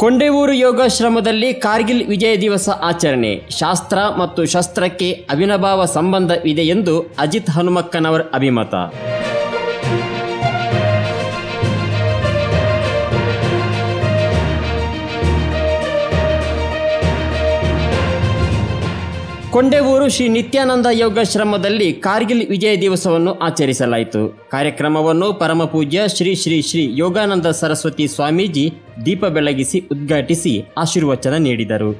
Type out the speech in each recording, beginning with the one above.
ಕೊಂಡೆವೂರು ಯೋಗಾಶ್ರಮದಲ್ಲಿ ಕಾರ್ಗಿಲ್ ವಿಜಯ ದಿವಸ ಆಚರಣೆ. ಶಾಸ್ತ್ರ ಮತ್ತು ಶಸ್ತ್ರಕ್ಕೆ ಅವಿನಾಭಾವ ಸಂಬಂಧವಿದೆ ಎಂದು ಅಜಿತ್ ಹನುಮಕ್ಕನವರ್ ಅಭಿಮತ. ಕೊಂಡೆವೂರು ಶ್ರೀ ನಿತ್ಯಾನಂದ ಯೋಗಾಶ್ರಮದಲ್ಲಿ ಕಾರ್ಗಿಲ್ ವಿಜಯ ದಿವಸವನ್ನು ಆಚರಿಸಲಾಯಿತು. ಕಾರ್ಯಕ್ರಮವನ್ನು ಪರಮಪೂಜ್ಯ ಶ್ರೀ ಶ್ರೀ ಶ್ರೀ ಯೋಗಾನಂದ ಸರಸ್ವತಿ ಸ್ವಾಮೀಜಿ ದೀಪ ಬೆಳಗಿಸಿ ಉದ್ಘಾಟಿಸಿ ಆಶೀರ್ವಚನ ನೀಡಿದರು.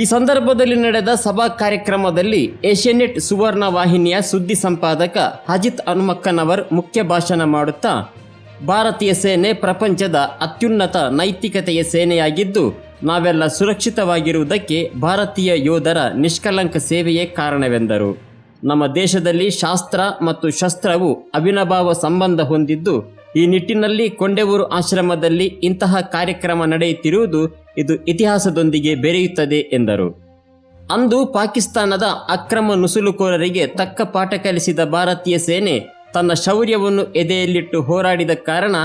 ಈ ಸಂದರ್ಭದಲ್ಲಿ ನಡೆದ ಸಭಾ ಕಾರ್ಯಕ್ರಮದಲ್ಲಿ ಏಷ್ಯಾನೆಟ್ ಸುವರ್ಣ ವಾಹಿನಿಯ ಸುದ್ದಿ ಸಂಪಾದಕ ಅಜಿತ್ ಹನುಮಕ್ಕನವರ್ ಮುಖ್ಯ ಭಾಷಣ ಮಾಡುತ್ತಾ, ಭಾರತೀಯ ಸೇನೆ ಪ್ರಪಂಚದ ಅತ್ಯುನ್ನತ ನೈತಿಕತೆಯ ಸೇನೆಯಾಗಿದ್ದು ನಾವೆಲ್ಲ ಸುರಕ್ಷಿತವಾಗಿರುವುದಕ್ಕೆ ಭಾರತೀಯ ಯೋಧರ ನಿಷ್ಕಲಂಕ ಸೇವೆಯೇ ಕಾರಣವೆಂದರು. ನಮ್ಮ ದೇಶದಲ್ಲಿ ಶಾಸ್ತ್ರ ಮತ್ತು ಶಸ್ತ್ರವು ಅವಿನಭಾವ ಸಂಬಂಧ ಹೊಂದಿದ್ದು, ಈ ನಿಟ್ಟಿನಲ್ಲಿ ಕೊಂಡೆವೂರು ಆಶ್ರಮದಲ್ಲಿ ಇಂತಹ ಕಾರ್ಯಕ್ರಮ ನಡೆಯುತ್ತಿರುವುದು ಇದು ಇತಿಹಾಸದೊಂದಿಗೆ ಬೆರೆಯುತ್ತದೆ ಎಂದರು. ಅಂದು ಪಾಕಿಸ್ತಾನದ ಅಕ್ರಮ ನುಸುಳುಕೋರರಿಗೆ ತಕ್ಕ ಪಾಠ ಕಲಿಸಿದ ಭಾರತೀಯ ಸೇನೆ ತನ್ನ ಶೌರ್ಯವನ್ನು ಎದೆಯಲ್ಲಿಟ್ಟು ಹೋರಾಡಿದ ಕಾರಣ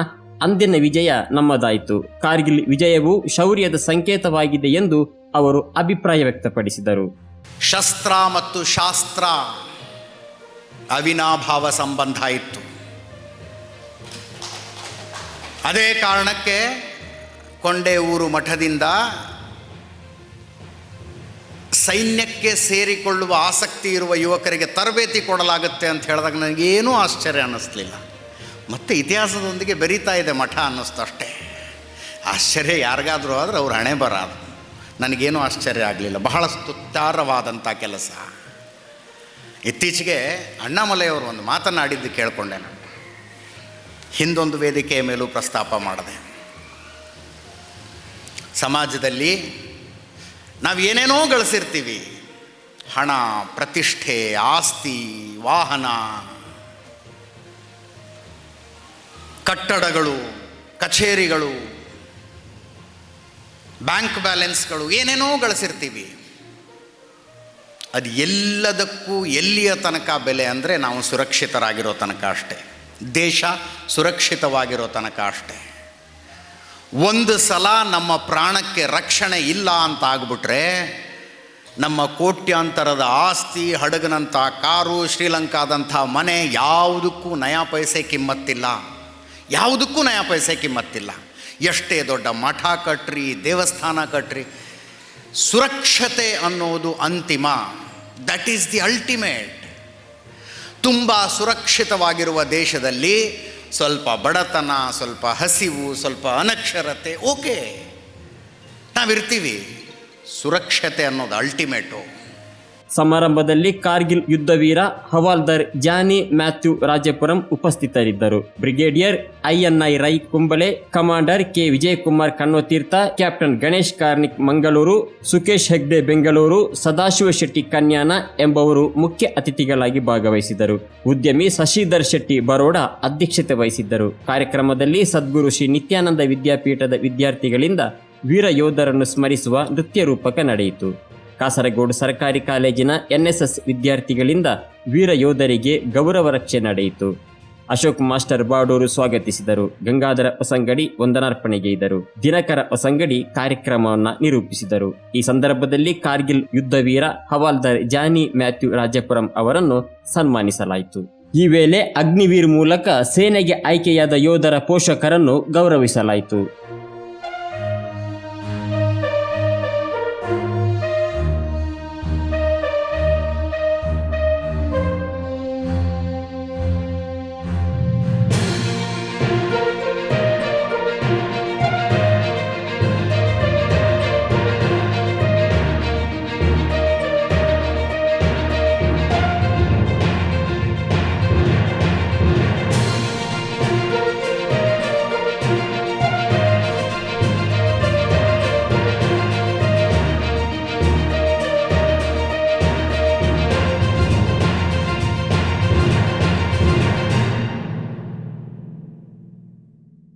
ಅಂದಿನ ವಿಜಯ ನಮ್ಮದಾಯಿತು. ಕಾರ್ಗಿಲ್ ವಿಜಯವು ಶೌರ್ಯದ ಸಂಕೇತವಾಗಿದೆ ಎಂದು ಅವರು ಅಭಿಪ್ರಾಯ ವ್ಯಕ್ತಪಡಿಸಿದರು. ಶಸ್ತ್ರ ಮತ್ತು ಶಾಸ್ತ್ರ ಅವಿನಾಭಾವ ಸಂಬಂಧ ಇತ್ತು. ಅದೇ ಕಾರಣಕ್ಕೆ ಕೊಂಡೆ ಊರು ಮಠದಿಂದ ಸೈನ್ಯಕ್ಕೆ ಸೇರಿಕೊಳ್ಳುವ ಆಸಕ್ತಿ ಇರುವ ಯುವಕರಿಗೆ ತರಬೇತಿ ಕೊಡಲಾಗುತ್ತೆ ಅಂತ ಹೇಳಿದಾಗ ನನಗೇನೂ ಆಶ್ಚರ್ಯ ಅನ್ನಿಸ್ಲಿಲ್ಲ. ಮತ್ತು ಇತಿಹಾಸದೊಂದಿಗೆ ಬೆರೀತಾ ಇದೆ ಮಠ ಅನ್ನಿಸ್ತು ಅಷ್ಟೇ ಆಶ್ಚರ್ಯ ಯಾರಿಗಾದರೂ ಆದರೆ ಅವ್ರು ಹಣೆ ಬರಾದ ನನಗೇನೂ ಆಶ್ಚರ್ಯ ಆಗಲಿಲ್ಲ. ಬಹಳ ಸ್ತುತ್ಯಾರವಾದಂಥ ಕೆಲಸ. ಇತ್ತೀಚೆಗೆ ಅಣ್ಣಾಮಲೆಯವರು ಒಂದು ಮಾತನಾಡಿದ್ದು ಕೇಳಿಕೊಂಡೆ ನಾನು. ಹಿಂದೊಂದು ವೇದಿಕೆಯ ಮೇಲೂ ಪ್ರಸ್ತಾಪ ಮಾಡಿದೆ. ಸಮಾಜದಲ್ಲಿ ನಾವು ಏನೇನೋ ಗಳಿಸಿರ್ತೀವಿ. ಹಣ, ಪ್ರತಿಷ್ಠೆ, ಆಸ್ತಿ, ವಾಹನ ಕಟ್ಟಡಗಳು, ಕಚೇರಿಗಳು, ಬ್ಯಾಂಕ್ ಬ್ಯಾಲೆನ್ಸ್ಗಳು, ಏನೇನೋ ಗಳಿಸಿರ್ತೀವಿ. ಅದು ಎಲ್ಲದಕ್ಕೂ ಎಲ್ಲಿಯ ತನಕ ಬೆಲೆ ಅಂದರೆ ನಾವು ಸುರಕ್ಷಿತರಾಗಿರೋ ತನಕ ಅಷ್ಟೇ. ದೇಶ ಸುರಕ್ಷಿತವಾಗಿರೋ ತನಕ ಅಷ್ಟೇ. ಒಂದು ಸಲ ನಮ್ಮ ಪ್ರಾಣಕ್ಕೆ ರಕ್ಷಣೆ ಇಲ್ಲ ಅಂತ ಆಗ್ಬಿಟ್ರೆ, ನಮ್ಮ ಕೋಟ್ಯಾಂತರದ ಆಸ್ತಿ, ಹಡಗನಂಥ ಕಾರು, ಶ್ರೀಲಂಕಾದಂಥ ಮನೆ ಯಾವುದಕ್ಕೂ ನಯಾ ಪೈಸೆ ಕಿಮ್ಮತ್ತಿಲ್ಲ. ಯಾವುದಕ್ಕೂ ನಯಾ ಪೈಸೆ ಕಿಮ್ಮತ್ತಿಲ್ಲ ಎಷ್ಟೇ ದೊಡ್ಡ ಮಠ ಕಟ್ರಿ, ದೇವಸ್ಥಾನ ಕಟ್ರಿ, ಸುರಕ್ಷತೆ ಅನ್ನೋದು ಅಂತಿಮ. ದಟ್ ಈಸ್ ದಿ ಅಲ್ಟಿಮೇಟ್ ತುಂಬ ಸುರಕ್ಷಿತವಾಗಿರುವ ದೇಶದಲ್ಲಿ ಸ್ವಲ್ಪ ಬಡತನ, ಸ್ವಲ್ಪ ಹಸಿವು, ಸ್ವಲ್ಪ ಅನಕ್ಷರತೆ ಓಕೆ ನಾವಿರ್ತೀವಿ. ಸುರಕ್ಷತೆ ಅನ್ನೋದು ಅಲ್ಟಿಮೇಟು ಸಮಾರಂಭದಲ್ಲಿ ಕಾರ್ಗಿಲ್ ಯುದ್ಧ ವೀರ ಹವಾಲ್ದಾರ್ ಜಾನಿ ಮ್ಯಾಥ್ಯೂ ರಾಜಪುರಂ ಉಪಸ್ಥಿತರಿದ್ದರು. Brigadier INI Rai Kumble, commander K. Vijayakumar Kannotirtha, captain Ganesh Karnik Mangaluru Sukesh Hegde Bengaluru, Sadashiva Shetty Kanyana ಎಂಬವರು ಮುಖ್ಯ ಅತಿಥಿಗಳಾಗಿ ಭಾಗವಹಿಸಿದರು. ಉದ್ಯಮಿ ಶಶಿಧರ್ ಶೆಟ್ಟಿ ಬರೋಡ ಅಧ್ಯಕ್ಷತೆ ವಹಿಸಿದ್ದರು. ಕಾರ್ಯಕ್ರಮದಲ್ಲಿ ಸದ್ಗುರು ಶ್ರೀ ನಿತ್ಯಾನಂದ ವಿದ್ಯಾಪೀಠದ ವಿದ್ಯಾರ್ಥಿಗಳಿಂದ ವೀರ ಯೋಧರನ್ನು ಸ್ಮರಿಸುವ ನೃತ್ಯ ರೂಪಕ ನಡೆಯಿತು. ಕಾಸರಗೋಡು ಸರ್ಕಾರಿ ಕಾಲೇಜಿನ ಎನ್ಎಸ್ಎಸ್ ವಿದ್ಯಾರ್ಥಿಗಳಿಂದ ವೀರ ಯೋಧರಿಗೆ ಗೌರವ ರಕ್ಷೆ ನಡೆಯಿತು. ಅಶೋಕ್ ಮಾಸ್ಟರ್ ಬಾಡೂರು ಸ್ವಾಗತಿಸಿದರು. ಗಂಗಾಧರ ಹೊಸಂಗಡಿ ವಂದನಾರ್ಪಣೆಗೈದರು ದಿನಕರ ಹೊಸಂಗಡಿ ಕಾರ್ಯಕ್ರಮವನ್ನು ನಿರೂಪಿಸಿದರು. ಈ ಸಂದರ್ಭದಲ್ಲಿ ಕಾರ್ಗಿಲ್ ಯುದ್ಧ ವೀರ ಹವಾಲ್ದಾರ್ ಜಾನಿ ಮ್ಯಾಥ್ಯೂ ರಾಜಪುರಂ ಅವರನ್ನು ಸನ್ಮಾನಿಸಲಾಯಿತು. ಈ ವೇಳೆ ಅಗ್ನಿವೀರ್ ಮೂಲಕ ಸೇನೆಗೆ ಆಯ್ಕೆಯಾದ ಯೋಧರ ಪೋಷಕರನ್ನು ಗೌರವಿಸಲಾಯಿತು.